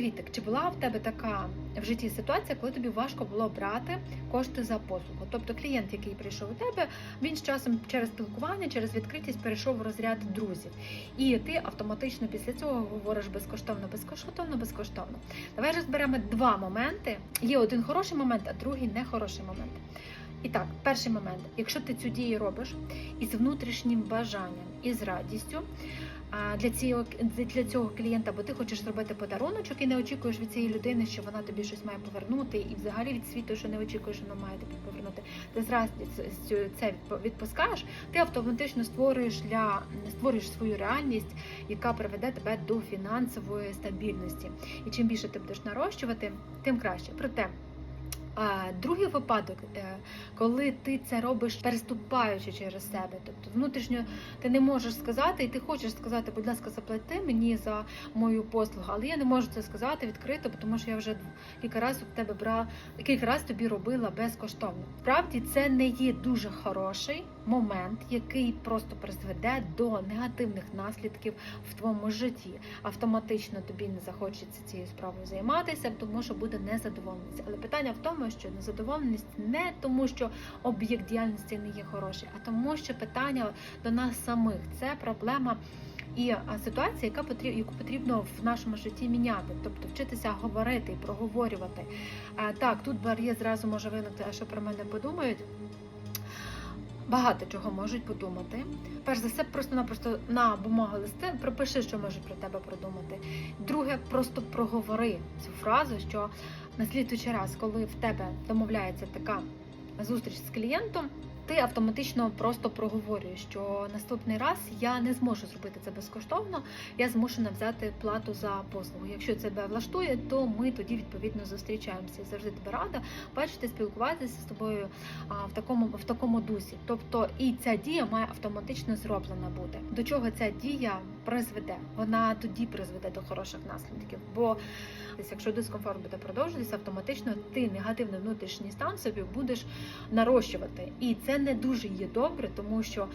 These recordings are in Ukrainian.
Привітик, чи була в тебе така в житті ситуація, коли тобі важко було брати кошти за послугу? Тобто клієнт, який прийшов у тебе, він з часом через спілкування, через відкритість перейшов в розряд друзів, і ти автоматично після цього говориш безкоштовно, безкоштовно, безкоштовно. Давай розберемо два моменти. Є один хороший момент, а другий нехороший момент. І так, перший момент, якщо ти цю дію робиш із внутрішнім бажанням і з радістю. Для цього для цього клієнта, бо ти хочеш зробити подаруночок і не очікуєш від цієї людини, що вона тобі щось має повернути, і взагалі від світу, що не очікуєш, що вона має тобі повернути. Ти зразу це відпускаєш, ти автоматично створюєш для створюєш свою реальність, яка приведе тебе до фінансової стабільності. І чим більше ти будеш нарощувати, тим краще. Проте. А другий випадок, е, коли ти це робиш, переступаючи через себе, тобто внутрішньо ти не можеш сказати, і ти хочеш сказати, будь ласка, заплати мені за мою послугу, але я не можу це сказати відкрито, тому що я вже кілька разів в тебе брала, кілька разів тобі робила безкоштовно. Справді це не є дуже хороший момент, який просто призведе до негативних наслідків в твоєму житті. Автоматично тобі не захочеться цією справою займатися, тому що буде незадоволеність. Але питання в тому, що незадоволеність не тому, що об'єкт діяльності не є хороший, а тому, що питання до нас самих це проблема. І ситуація, яка потрібно, яку потрібно в нашому житті міняти, тобто вчитися говорити і проговорювати. Так, тут бар'єр зразу може виникти, а що про мене подумають. Багато чого можуть подумати. Перш за все, просто-напросто на бумагу листи пропиши, що можуть про тебе продумати. Друге, просто проговори цю фразу, що на слідуючий раз, коли в тебе домовляється така зустріч з клієнтом, ти автоматично просто проговорюєш, що наступний раз я не зможу зробити це безкоштовно, я змушена взяти плату за послугу. Якщо тебе влаштує, то ми тоді відповідно зустрічаємося. Завжди тебе рада бачити, спілкуватися з тобою в такому в такому дусі. Тобто і ця дія має автоматично зроблена бути. До чого ця дія призведе? Вона тоді призведе до хороших наслідків. Бо якщо дискомфорт буде продовжуватися, автоматично ти негативний внутрішній стан собі будеш нарощувати. І це не дуже є добре, тому що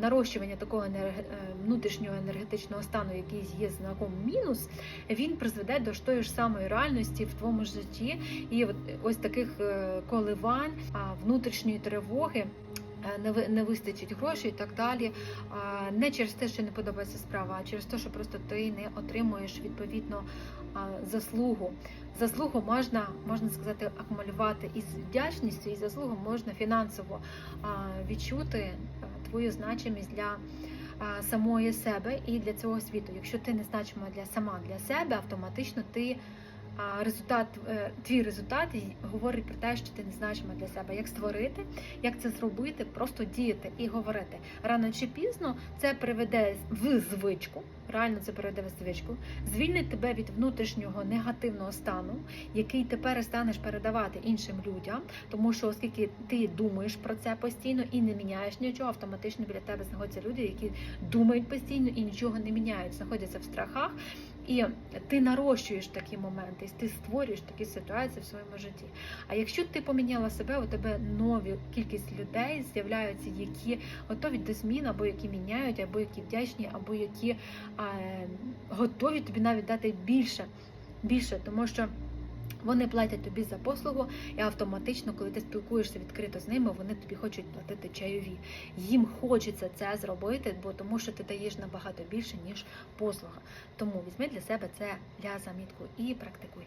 нарощування такого внутрішнього енергетичного стану, який є знаком мінус, він призведе до тої ж самої реальності в твоєму житті і от ось таких е, коливань, внутрішньої тривоги. Не не вистачить грошей і так далі. Не через те, що не подобається справа, а через те, що просто ти не отримуєш відповідно заслугу. Заслугу можна можна сказати акумулювати із вдячністю, і заслугу можна фінансово відчути твою значимість для самої себе і для цього світу. Якщо ти не значима для сама для себе, автоматично ти результат, е, твій результат говорить про те, що ти не значима для себе. Як створити, як це зробити, просто діяти і говорити. Рано чи пізно це приведе в звичку. Реально це приведе в звичку, звільнить тебе від внутрішнього негативного стану, який ти перестанеш передавати іншим людям, тому що оскільки ти думаєш про це постійно і не міняєш нічого, автоматично біля тебе знаходяться люди, які думають постійно і нічого не міняють, знаходяться в страхах. І ти нарощуєш такі моменти, ти створюєш такі ситуації в своєму житті. А якщо ти поміняла себе, у тебе нові кількість людей з'являються, які готові до змін, або які міняють, або які вдячні, або які е, готові тобі навіть дати більше, більше, тому що. Вони платять тобі за послугу, і автоматично, коли ти спілкуєшся відкрито з ними, вони тобі хочуть платити чайові. Їм хочеться це зробити, бо тому що ти даєш набагато більше, ніж послуга. Тому візьми для себе це для замітку і практикуй.